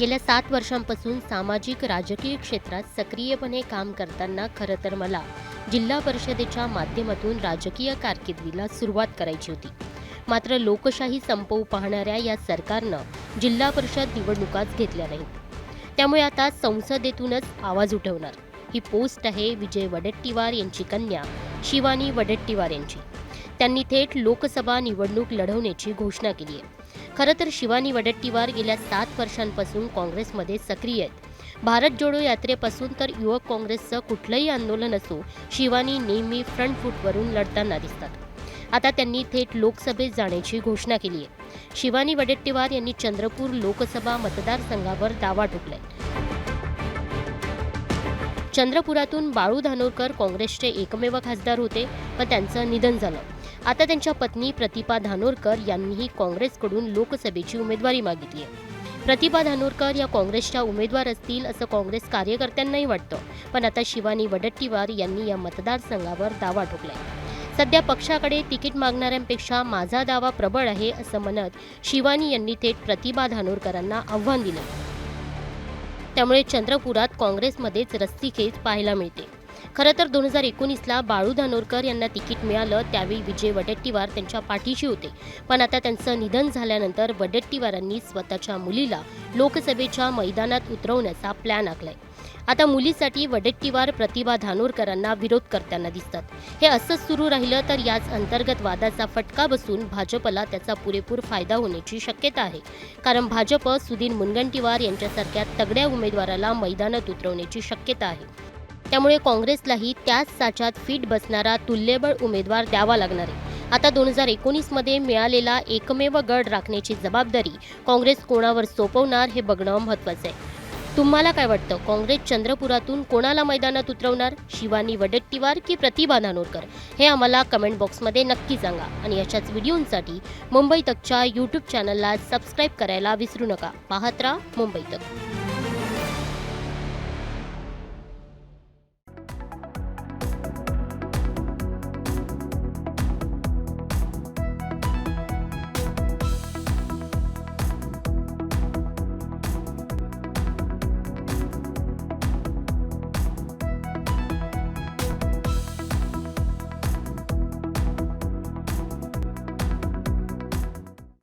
गेल्या सात वर्षांपासून सामाजिक राजकीय क्षेत्रात सक्रियपणे काम करताना खरं तर मला जिल्हा परिषदेच्या माध्यमातून राजकीय कारकिर्दीला सुरुवात करायची होती. मात्र लोकशाही संपवू पाहणाऱ्या या सरकारनं जिल्हा परिषद निवडणुकाच घेतल्या नाहीत. त्यामुळे आता संसदेतूनच आवाज उठवणार. ही पोस्ट आहे विजय वडेट्टीवार यांची कन्या शिवानी वडेट्टीवार यांची. त्यांनी थेट लोकसभा निवडणूक लढवण्याची घोषणा केली आहे. खरं तर शिवानी वडेट्टीवार गेल्या सात वर्षांपासून काँग्रेसमध्ये सक्रिय आहेत. भारत जोडो यात्रेपासून तर युवक काँग्रेसचं कुठलंही आंदोलन असो शिवानी नेहमी फ्रंट फूटवरून लढताना दिसतात. आता त्यांनी थेट लोकसभेत जाण्याची घोषणा केली आहे. शिवानी वडेट्टीवार यांनी चंद्रपूर लोकसभा मतदारसंघावर दावा ठोकलाय. चंद्रपुरातून बाळू धानोरकर काँग्रेसचे एकमेव खासदार होते पण त्यांचं निधन झालं. आता त्यांच्या पत्नी प्रतिभा धानोरकर यांनीही काँग्रेसकडून लोकसभेची उमेदवारी मागितली आहे. प्रतिभा धानोरकर या काँग्रेसच्या उमेदवार असतील असं काँग्रेस कार्यकर्त्यांनाही वाटतं. पण आता शिवानी वडट्टीवार यांनी या मतदारसंघावर दावा ठोकलाय. सध्या पक्षाकडे तिकीट मागणाऱ्यांपेक्षा माझा दावा प्रबळ आहे असं म्हणत शिवानी यांनी थेट प्रतिभा धानोरकरांना आव्हान दिलं. त्यामुळे चंद्रपुरात काँग्रेसमध्येच रस्तीखेच पाहायला मिळते. खरं तर दोन हजार एकोणीसला बाळू धानोरकर यांना तिकीट मिळालं त्यावेळी विजय वडेट्टीवार त्यांच्या पाठीशी होते. पण आता त्यांचं निधन झाल्यानंतर वडेट्टीवारांनी स्वतःच्या मुलीला लोकसभेच्या मैदानात उतरवण्याचा प्लॅन आखलाय. आता मुलीसाठी वडेट्टीवार प्रतिभा धानोरकरांना विरोध करताना दिसतात. हे असंच सुरू राहिलं तर याच अंतर्गत वादाचा फटका बसून भाजपला त्याचा पुरेपूर फायदा होण्याची शक्यता आहे. कारण भाजप सुधीर मुनगंटीवार यांच्यासारख्या तगड्या उमेदवाराला मैदानात उतरवण्याची शक्यता आहे. त्यामुळे काँग्रेसलाही त्याच साच्यात फिट बसणारा तुल्यबळ उमेदवार द्यावा लागणार आहे. आता दोन हजार एकोणीसमध्ये मिळालेला एकमेव गड राखण्याची जबाबदारी काँग्रेस कोणावर सोपवणार हे बघणं महत्त्वाचं आहे. तुम्हाला काय वाटतं? काँग्रेस चंद्रपुरातून कोणाला मैदानात उतरवणार? शिवानी वडेट्टीवार की प्रतिभा नानोरकर? हे आम्हाला कमेंट बॉक्समध्ये नक्की सांगा आणि अशाच व्हिडिओंसाठी मुंबई तकच्या यूट्यूब चॅनलला सबस्क्राईब करायला विसरू नका. पाहत राहा मुंबई तक.